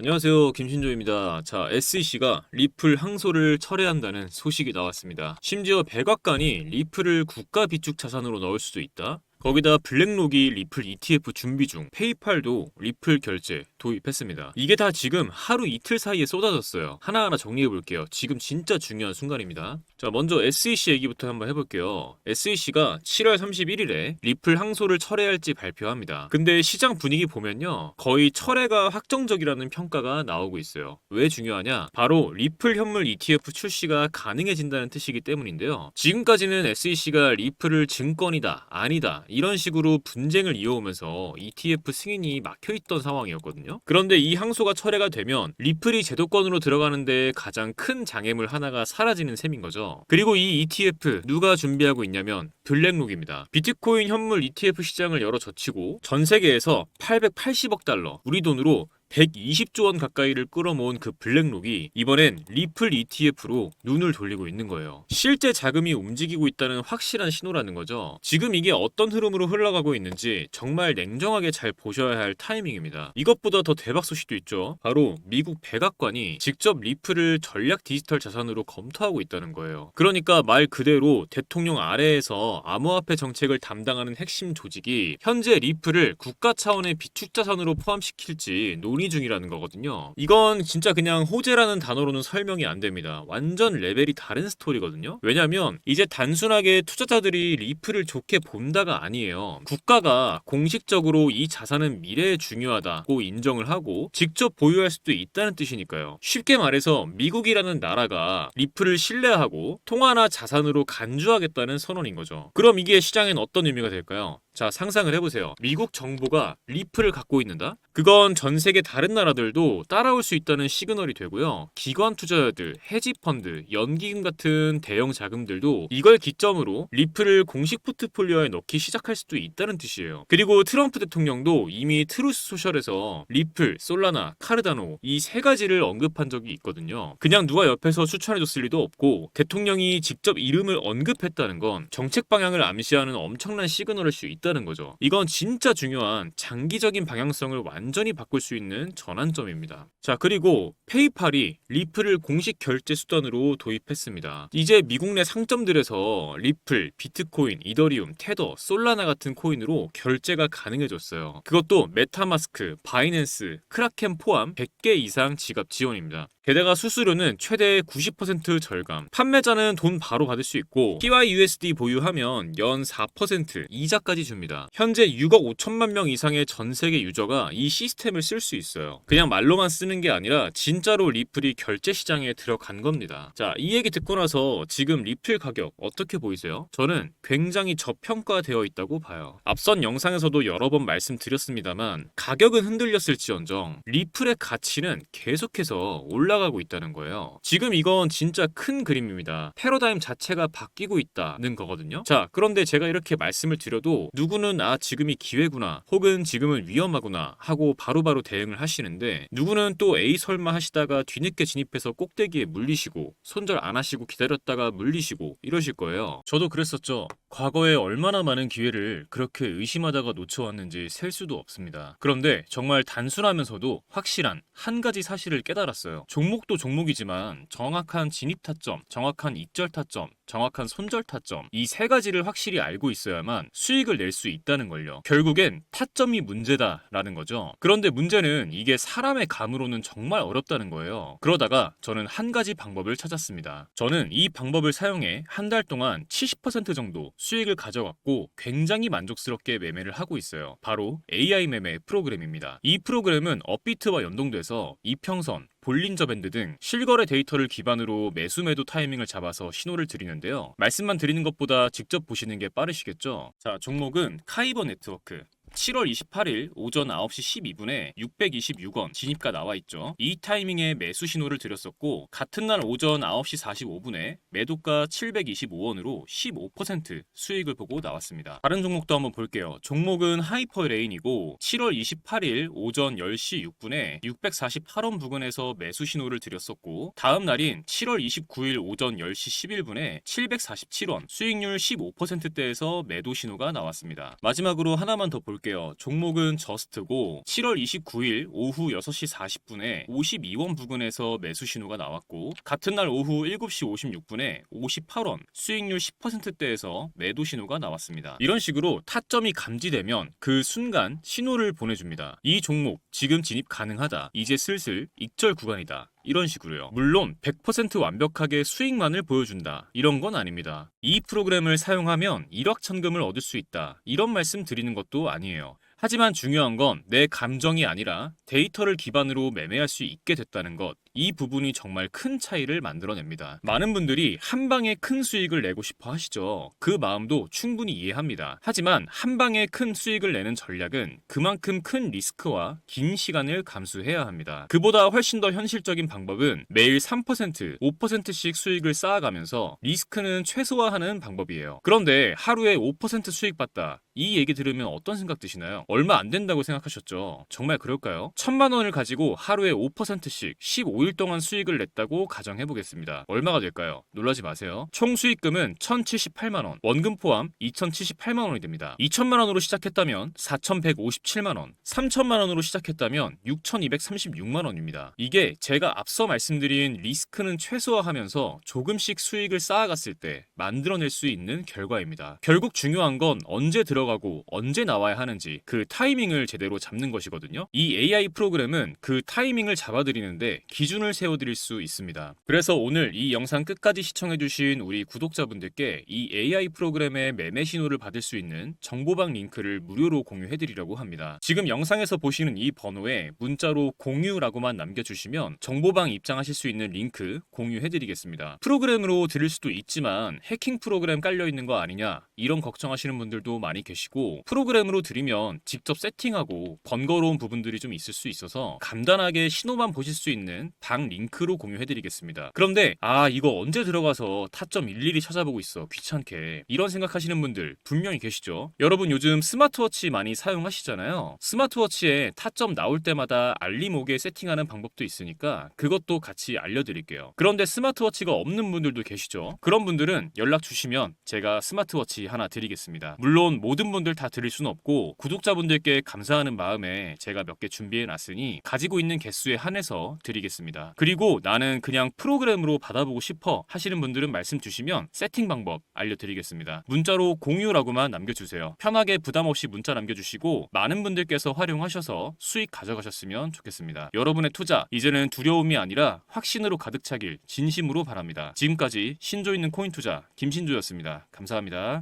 안녕하세요. 김신조입니다. 자, SEC가 리플 항소를 철회한다는 소식이 나왔습니다. 심지어 백악관이 리플을 국가 비축 자산으로 넣을 수도 있다. 거기다 블랙록이 리플 ETF 준비 중, 페이팔도 리플 결제 도입했습니다. 이게 다 지금 하루 이틀 사이에 쏟아졌어요. 하나하나 정리해 볼게요. 지금 진짜 중요한 순간입니다. 자, 먼저 SEC 얘기부터 한번 해볼게요. SEC가 7월 31일에 리플 항소를 철회할지 발표합니다. 근데 시장 분위기 보면요. 거의 철회가 확정적이라는 평가가 나오고 있어요. 왜 중요하냐? 바로 리플 현물 ETF 출시가 가능해진다는 뜻이기 때문인데요. 지금까지는 SEC가 리플을 증권이다, 아니다, 이런 식으로 분쟁을 이어오면서 ETF 승인이 막혀있던 상황이었거든요. 그런데 이 항소가 철회가 되면 리플이 제도권으로 들어가는데 가장 큰 장애물 하나가 사라지는 셈인 거죠. 그리고 이 ETF 누가 준비하고 있냐면 블랙록입니다. 비트코인 현물 ETF 시장을 열어 젖히고 전 세계에서 880억 달러, 우리 돈으로 120조 원 가까이를 끌어모은 그 블랙록이 이번엔 리플 ETF로 눈을 돌리고 있는 거예요. 실제 자금이 움직이고 있다는 확실한 신호라는 거죠. 지금 이게 어떤 흐름으로 흘러가고 있는지 정말 냉정하게 잘 보셔야 할 타이밍입니다. 이것보다 더 대박 소식도 있죠. 바로 미국 백악관이 직접 리플을 전략 디지털 자산으로 검토하고 있다는 거예요. 그러니까 말 그대로 대통령 아래에서 암호화폐 정책을 담당하는 핵심 조직이 현재 리플을 국가 차원의 비축 자산으로 포함시킬지 논의 중이라는 거거든요. 이건 진짜 그냥 호재라는 단어로는 설명이 안 됩니다. 완전 레벨이 다른 스토리거든요. 왜냐면 이제 단순하게 투자자들이 리플을 좋게 본다가 아니에요. 국가가 공식적으로 이 자산은 미래에 중요하다고 인정을 하고 직접 보유할 수도 있다는 뜻이니까요. 쉽게 말해서 미국이라는 나라가 리플을 신뢰하고 통화나 자산으로 간주하겠다는 선언인 거죠. 그럼 이게 시장엔 어떤 의미가 될까요? 자, 상상을 해보세요. 미국 정부가 리플을 갖고 있는다? 그건 전 세계 다른 나라들도 따라올 수 있다는 시그널이 되고요. 기관 투자자들, 헤지펀드, 연기금 같은 대형 자금들도 이걸 기점으로 리플을 공식 포트폴리오에 넣기 시작할 수도 있다는 뜻이에요. 그리고 트럼프 대통령도 이미 트루스 소셜에서 리플, 솔라나, 카르다노 이 세 가지를 언급한 적이 있거든요. 그냥 누가 옆에서 추천해줬을 리도 없고 대통령이 직접 이름을 언급했다는 건 정책 방향을 암시하는 엄청난 시그널일 수 있다 는 거죠. 이건 진짜 중요한 장기적인 방향성을 완전히 바꿀 수 있는 전환점입니다. 자, 그리고 페이팔이 리플을 공식 결제 수단으로 도입했습니다. 이제 미국 내 상점들에서 리플, 비트코인, 이더리움, 테더, 솔라나 같은 코인으로 결제가 가능해졌어요. 그것도 메타마스크, 바이낸스, 크라켄 포함 100개 이상 지갑 지원입니다. 게다가 수수료는 최대 90% 절감. 판매자는 돈 바로 받을 수 있고 PYUSD 보유하면 연 4% 이자까지 줍니다. 현재 6억 5천만 명 이상의 전 세계 유저가 이 시스템을 쓸 수 있어요. 그냥 말로만 쓰는 게 아니라 진짜로 리플이 결제 시장에 들어간 겁니다. 자, 이 얘기 듣고 나서 지금 리플 가격 어떻게 보이세요? 저는 굉장히 저평가되어 있다고 봐요. 앞선 영상에서도 여러 번 말씀드렸습니다만 가격은 흔들렸을지언정 리플의 가치는 계속해서 올라 가고 있다는 거예요. 지금 이건 진짜 큰 그림입니다. 패러다임 자체가 바뀌고 있다는 거거든요. 자, 그런데 제가 이렇게 말씀을 드려도 누구는 아 지금이 기회구나 혹은 지금은 위험하구나 하고 바로바로 대응을 하시는데 누구는 또 에이 설마 하시다가 뒤늦게 진입해서 꼭대기에 물리시고 손절 안 하시고 기다렸다가 물리시고 이러실 거예요. 저도 그랬었죠. 과거에 얼마나 많은 기회를 그렇게 의심하다가 놓쳐왔는지 셀 수도 없습니다. 그런데 정말 단순하면서도 확실한 한 가지 사실을 깨달았어요. 종목도 종목이지만 정확한 진입 타점, 정확한 입절 타점, 정확한 손절 타점 이 세 가지를 확실히 알고 있어야만 수익을 낼 수 있다는 걸요. 결국엔 타점이 문제다라는 거죠. 그런데 문제는 이게 사람의 감으로는 정말 어렵다는 거예요. 그러다가 저는 한 가지 방법을 찾았습니다. 저는 이 방법을 사용해 한 달 동안 70% 정도 수익을 가져갔고 굉장히 만족스럽게 매매를 하고 있어요. 바로 AI 매매 프로그램입니다. 이 프로그램은 업비트와 연동돼서 이평선, 볼린저 밴드 등 실거래 데이터를 기반으로 매수 매도 타이밍을 잡아서 신호를 드리는데요. 말씀만 드리는 것보다 직접 보시는 게 빠르시겠죠? 자, 종목은 카이버 네트워크. 7월 28일 오전 9시 12분에 626원 진입가 나와 있죠. 이 타이밍에 매수 신호를 드렸었고 같은 날 오전 9시 45분에 매도가 725원으로 15% 수익을 보고 나왔습니다. 다른 종목도 한번 볼게요. 종목은 하이퍼레인이고 7월 28일 오전 10시 6분에 648원 부근에서 매수 신호를 드렸었고 다음 날인 7월 29일 오전 10시 11분에 747원 수익률 15%대에서 매도 신호가 나왔습니다. 마지막으로 하나만 더 볼게요. 볼게요. 종목은 저스트고 7월 29일 오후 6시 40분에 52원 부근에서 매수 신호가 나왔고 같은 날 오후 7시 56분에 58원 수익률 10%대에서 매도 신호가 나왔습니다. 이런 식으로 타점이 감지되면 그 순간 신호를 보내줍니다. 이 종목 지금 진입 가능하다. 이제 슬슬 익절 구간이다. 이런 식으로요. 물론 100% 완벽하게 수익만을 보여준다. 이런 건 아닙니다. 이 프로그램을 사용하면 일확천금을 얻을 수 있다. 이런 말씀 드리는 것도 아니에요. 하지만 중요한 건 내 감정이 아니라 데이터를 기반으로 매매할 수 있게 됐다는 것. 이 부분이 정말 큰 차이를 만들어냅니다. 많은 분들이 한 방에 큰 수익을 내고 싶어 하시죠. 그 마음도 충분히 이해합니다. 하지만 한 방에 큰 수익을 내는 전략은 그만큼 큰 리스크와 긴 시간을 감수해야 합니다. 그보다 훨씬 더 현실적인 방법은 매일 3%, 5%씩 수익을 쌓아가면서 리스크는 최소화하는 방법이에요. 그런데 하루에 5% 수익 봤다. 이 얘기 들으면 어떤 생각 드시나요? 얼마 안 된다고 생각하셨죠? 정말 그럴까요? 천만 원을 가지고 하루에 5%씩 15일 동안 수익을 냈다고 가정해 보겠습니다. 얼마가 될까요? 놀라지 마세요. 총 수익금은 1,078만 원, 원금 포함 2,078만 원이 됩니다. 2천만 원으로 시작했다면 4,157만 원, 3천만 원으로 시작했다면 6,236만 원입니다. 이게 제가 앞서 말씀드린 리스크는 최소화하면서 조금씩 수익을 쌓아갔을 때 만들어낼 수 있는 결과입니다. 결국 중요한 건 언제 들어가고 언제 나와야 하는지 그 타이밍을 제대로 잡는 것이거든요. 이 AI 프로그램은 그 타이밍을 잡아드리는데 기 준을 세워드릴 수 있습니다. 그래서 오늘 이 영상 끝까지 시청해주신 우리 구독자분들께 이 AI 프로그램의 매매 신호를 받을 수 있는 정보방 링크를 무료로 공유해드리려고 합니다. 지금 영상에서 보시는 이 번호에 문자로 공유라고만 남겨주시면 정보방 입장하실 수 있는 링크 공유해드리겠습니다. 프로그램으로 들을 수도 있지만 해킹 프로그램 깔려있는 거 아니냐 이런 걱정하시는 분들도 많이 계시고 프로그램으로 들으면 직접 세팅하고 번거로운 부분들이 좀 있을 수 있어서 간단하게 신호만 보실 수 있는 방 링크로 공유해드리겠습니다. 그런데 아 이거 언제 들어가서 타점 일일이 찾아보고 있어 귀찮게 이런 생각하시는 분들 분명히 계시죠. 여러분 요즘 스마트워치 많이 사용하시잖아요. 스마트워치에 타점 나올 때마다 알림 오게 세팅하는 방법도 있으니까 그것도 같이 알려드릴게요. 그런데 스마트워치가 없는 분들도 계시죠. 그런 분들은 연락 주시면 제가 스마트워치 하나 드리겠습니다. 물론 모든 분들 다 드릴 수는 없고 구독자분들께 감사하는 마음에 제가 몇 개 준비해 놨으니 가지고 있는 개수에 한해서 드리겠 습니다. 그리고 나는 그냥 프로그램으로 받아보고 싶어 하시는 분들은 말씀 주시면 세팅 방법 알려드리겠습니다. 문자로 공유라고만 남겨주세요. 편하게 부담 없이 문자 남겨주시고 많은 분들께서 활용하셔서 수익 가져가셨으면 좋겠습니다. 여러분의 투자 이제는 두려움이 아니라 확신으로 가득 차길 진심으로 바랍니다. 지금까지 신조 있는 코인 투자 김신조였습니다. 감사합니다.